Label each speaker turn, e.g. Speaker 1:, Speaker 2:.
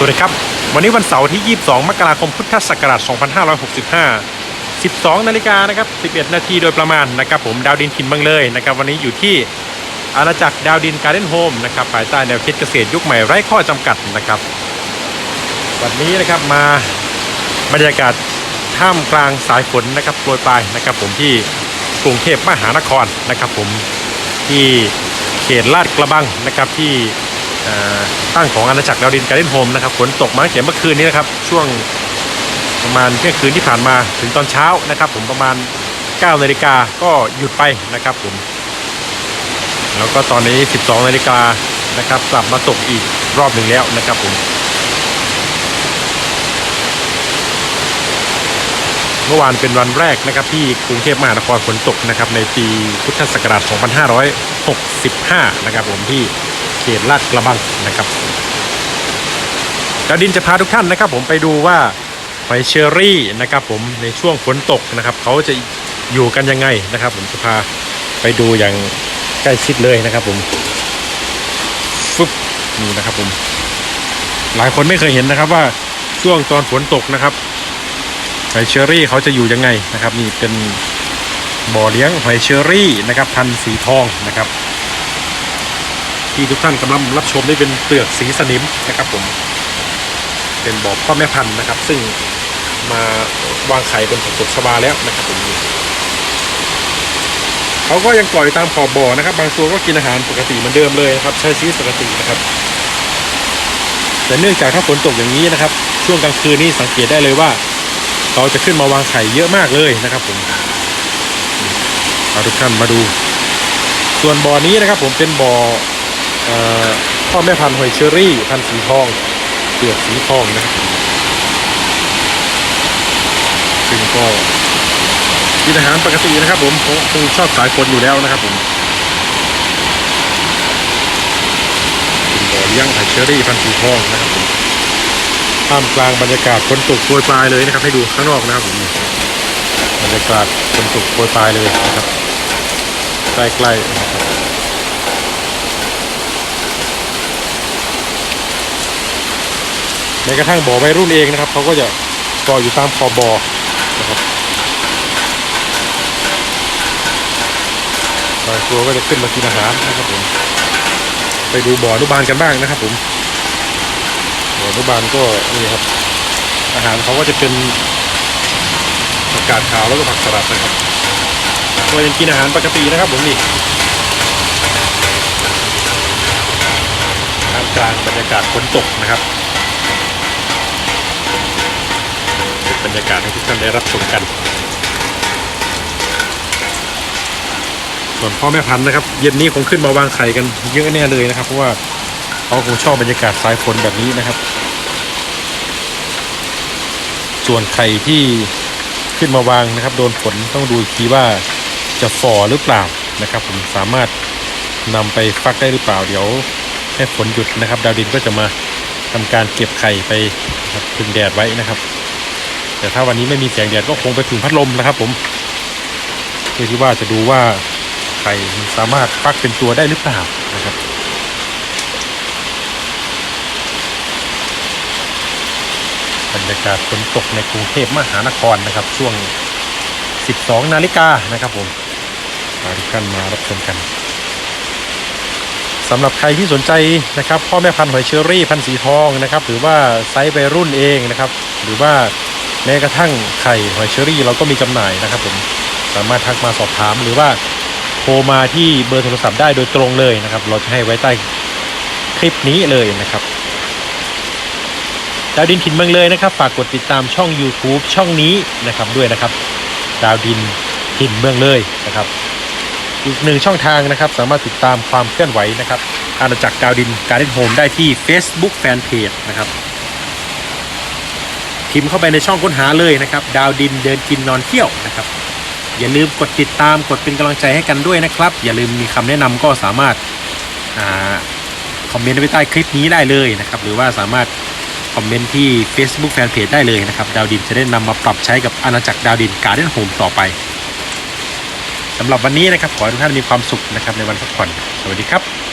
Speaker 1: สวัสดีครับ วันนี้วันเสาร์ที่ 22 มกราคม พุทธศักราช 2565 12 นาฬิกานะครับ 11 นาทีโดยประมาณนะครับผมดาวดินถิ่นเมืองเลยนะครับ วันนี้อยู่ที่อาณาจักรดาวดินการ์เด้นโฮมนะครับภายใต้แนวคิดเกษตรยุคใหม่ไร้ข้อจำกัดนะครับ วันนี้นะครับมาบรรยากาศท่ามกลางสายฝนนะครับโปรยปลายนะครับ ผมที่กรุงเทพมหานครนะครับ ผมที่เขตลาดกระบังนะครับที่ ตั้งของอาณาจักรดาวดินการ์เด้นโฮมนะครับฝนตกมาตั้งแต่เมื่อคืนนี้นะครับ ช่วงประมาณเที่ยงคืนที่ผ่านมาถึงตอนเช้านะครับ ผมประมาณ9นาฬิกาก็หยุดไปนะครับผม แล้วก็ตอนนี้ 12นาฬิกานะครับกลับมาตกอีกรอบหนึ่งแล้วนะครับผมเมื่อวานเป็นวันแรกนะครับที่กรุงเทพมหานครฝนตกนะครับในปีพุทธศักราช 2565 นะครับผมที่ ขตลาดกระบังนะครับดาวดินจะพาทุกท่านนะครับผมไปดูว่าหอยเชอรี่นะครับผมในช่วงฝนตกนะครับเขาจะอยู่กันยังไงนะครับ ผมจะพาไปดูอย่างใกล้ชิดเลยนะครับผมฟึบนี่นะครับผม หลายคนไม่เคยเห็นนะครับว่าช่วงตอนฝนตกนะครับหอยเชอรี่เขาจะอยู่ยังไงนะครับ นี่เป็นบ่อเลี้ยงหอยเชอรี่นะครับพันธุ์สีทองนะครับ ที่ทุกท่านกำลังรับชมนี่เป็นเปลือกสีสนิมนะครับผม เป็นบ่อพ่อแม่พันธุ์นะครับ ซึ่งมาวางไข่บนผักตบชบาแล้วนะครับผมเขาก็ยังปล่อยตามขอบบ่อนะครับ บางตัวก็กินอาหารปกติเหมือนเดิมเลยนะครับ ใช้ชีวิตปกตินะครับ แต่เนื่องจากถ้าฝนตกอย่างนี้นะครับ ช่วงกลางคืนนี่สังเกตได้เลยว่าเขาจะขึ้นมาวางไข่เยอะมากเลยนะครับผมเอาทุกท่านมาดู ส่วนบ่อนี้นะครับ ผมเป็นบ่อ พ่อแม่พันธุ์หอยเชอรี่ พันธุ์สีทองเปลือกสีทองนะครับซึ่งก็กินอาหารปกตินะครับผมคงชอบสายฝนอยู่แล้วนะครับผมเป็นบ่อเลี้ยงหอยเชอรี่ พันธุ์สีทองนะครับผมท่ามกลางบรรยากาศฝนตกโปรยปลายเลยนะครับ ให้ดูข้างนอกนะครับผมบรรยากาศฝนตกโปรยปลายเลยนะครับใกล้ๆนะครับ ม้กระทั่งบ่อวัยรุ่นเองนะครับเขาก็จะก่ออยู่ตามขอบบ่อนะครับบางตัวก็จะขึ้นมากินอาหารนะครับผมไปดูบ่อนุบาลกันบ้างนะครับผมบ่อนุบาลก็นี่ครับ อาหารเขาก็จะเป็นผักกาดขาวแล้วก็ผักสลัดนะครับก็ยังกินอาหารปกตินะครับผมนี่ท่ามกลางบรรยากาศฝนตกนะครับ รรยากาศให้ทุกท่านได้รับชมกัน ส่วนพ่อแม่พันธุ์นะครับ เย็นนี้คงขึ้นมาวางไข่กันเยอะแน่เลยนะครับ เพราะว่าเขาคงชอบบรรยากาศสายฝนแบบนี้นะครับ ส่วนไข่ที่ขึ้นมาวางนะครับ โดนฝนต้องดูทีว่าจะฝ่อหรือเปล่านะครับ ผมสามารถนำไปฟักได้หรือเปล่าเดี๋ยวให้ฝนหยุดนะครับ ดาวดินก็จะมาทำการเก็บไข่ไปพึ่งแดดไว้นะครับ แต่ถ้าวันนี้ไม่มีแสงแดดก็คงไปถึงพัดลมนะครับ ผมเพื่อที่ว่าจะดูว่าไข่สามารถฟักเป็นตัวได้หรือเปล่านะครับบรรยากาศฝนตกในกรุงเทพมหานครนะครับ ช่วง 12 นาฬิกานะครับ ผมพาทุกท่านมารับชมกันสำหรับใครที่สนใจนะครับ พ่อแม่พันธุ์หอยเชอรี่พันธุ์สีทองนะครับ หรือว่าไซส์วัยรุ่นเองนะครับ หรือว่า แม้กระทั่งไข่หอยเชอรี่เราก็มีจำหน่ายนะครับผมสามารถทักมาสอบถามหรือว่าโทรมาที่เบอร์โทรศัพท์ได้โดยตรงเลยนะครับ เราจะให้ไว้ใต้คลิปนี้เลยนะครับดาวดินถิ่นเมืองเลยนะครับ ฝากกดติดตามช่อง YouTube ช่องนี้นะครับด้วยนะครับ ดาวดินถิ่นเมืองเลยนะครับ อีกหนึ่งช่องทางนะครับ สามารถติดตามความเคลื่อนไหวนะครับอาณาจักรดาวดินการ์เด้นโฮมได้ที่ Facebook Fanpage นะครับ พิมพ์เข้าไปในช่องค้นหาเลยนะครับ ดาวดินเดินกินนอนเที่ยวนะครับ อย่าลืมกดติดตามกดเป็นกำลังใจให้กันด้วยนะครับ อย่าลืมมีคำแนะนำก็สามารถอ่าคอมเมนต์ไว้ใต้คลิปนี้ได้เลยนะครับ หรือว่าสามารถคอมเมนต์ที่ Facebook Fanpage ได้เลยนะครับ ดาวดินจะได้นำมาปรับใช้กับอาณาจักรดาวดินการ์เด้นโฮมต่อไปสำหรับวันนี้นะครับ ขอให้ทุกท่านมีความสุขนะครับในวันพักผ่อน สวัสดีครับ